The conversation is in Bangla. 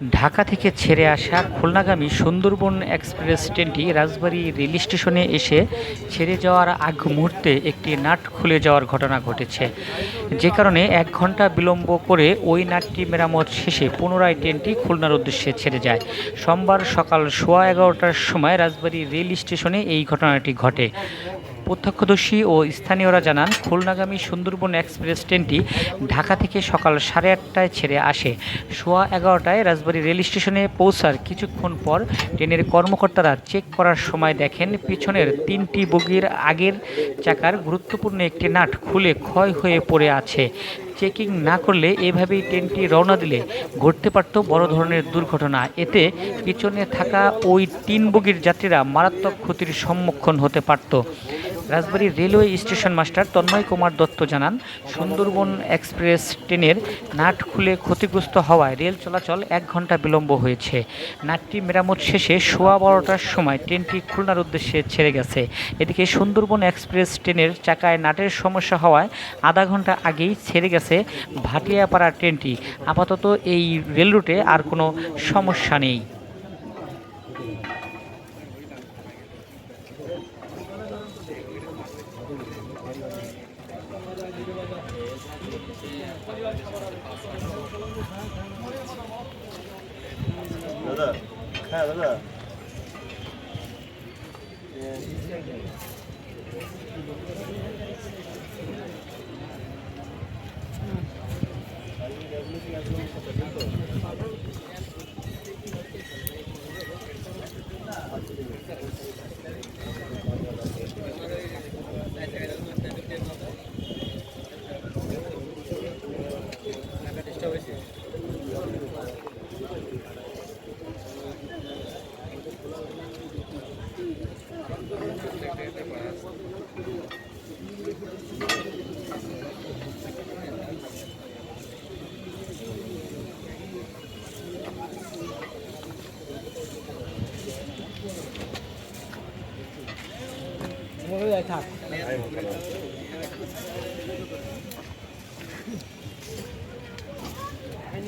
ঢাকা থেকে ছেড়ে আসা খুলনাগামী সুন্দরবন এক্সপ্রেস ট্রেনটি রাজবাড়ী রেল স্টেশনে এসে ছেড়ে যাওয়ার আগ মুহূর্তে একটি নাট খুলে যাওয়ার ঘটনা ঘটেছে। যে কারণে এক ঘণ্টা বিলম্ব করে ওই নাটটি মেরামত শেষে পুনরায় ট্রেনটি খুলনার উদ্দেশ্যে ছেড়ে যায়। সোমবার সকাল সোয়া এগারোটার সময় রাজবাড়ী রেল স্টেশনে এই ঘটনাটি ঘটে। প্রত্যক্ষদর্শী ও স্থানীয়রা জানান, খুলনাগামী সুন্দরবন এক্সপ্রেস ট্রেনটি ঢাকা থেকে সকাল সাড়ে আটটায় ছেড়ে আসে। সোয়া এগারোটায় রাজবাড়ী রেল স্টেশনে পৌঁছার কিছুক্ষণ পর ট্রেনের কর্মকর্তারা চেক করার সময় দেখেন, পিছনের তিনটি বগির আগের চাকার গুরুত্বপূর্ণ একটি নাট খুলে ক্ষয় হয়ে পড়ে আছে। চেকিং না করলে এভাবেই ট্রেনটি রওনা দিলে ঘটতে পারত বড় ধরনের দুর্ঘটনা। এতে পিছনে থাকা ওই তিন বগির যাত্রীরা মারাত্মক ক্ষতির সম্মুখীন হতে পারত। Rajbari railway station master Tanmoy Kumar Dutta জানান, সুন্দরবন এক্সপ্রেস ট্রেনের নাট খুলে ক্ষতিগ্রস্ত হওয়ায় রেল চলাচল এক ঘণ্টা বিলম্ব হয়েছে। নাটটি মেরামত শেষে সোয়া বারোটার সময় ট্রেনটি খুলনার উদ্দেশ্যে ছেড়ে গেছে। এদিকে সুন্দরবন এক্সপ্রেস ট্রেনের চাকায় নাটের সমস্যা হওয়ায় আধা ঘণ্টা আগেই ছেড়ে গেছে ভাটিয়াপাড়া ট্রেনটি। আপাতত এই রেল রুটে আর কোনো সমস্যা নেই। দাদা হ্যাঁ দাদা Mọi thật. Anh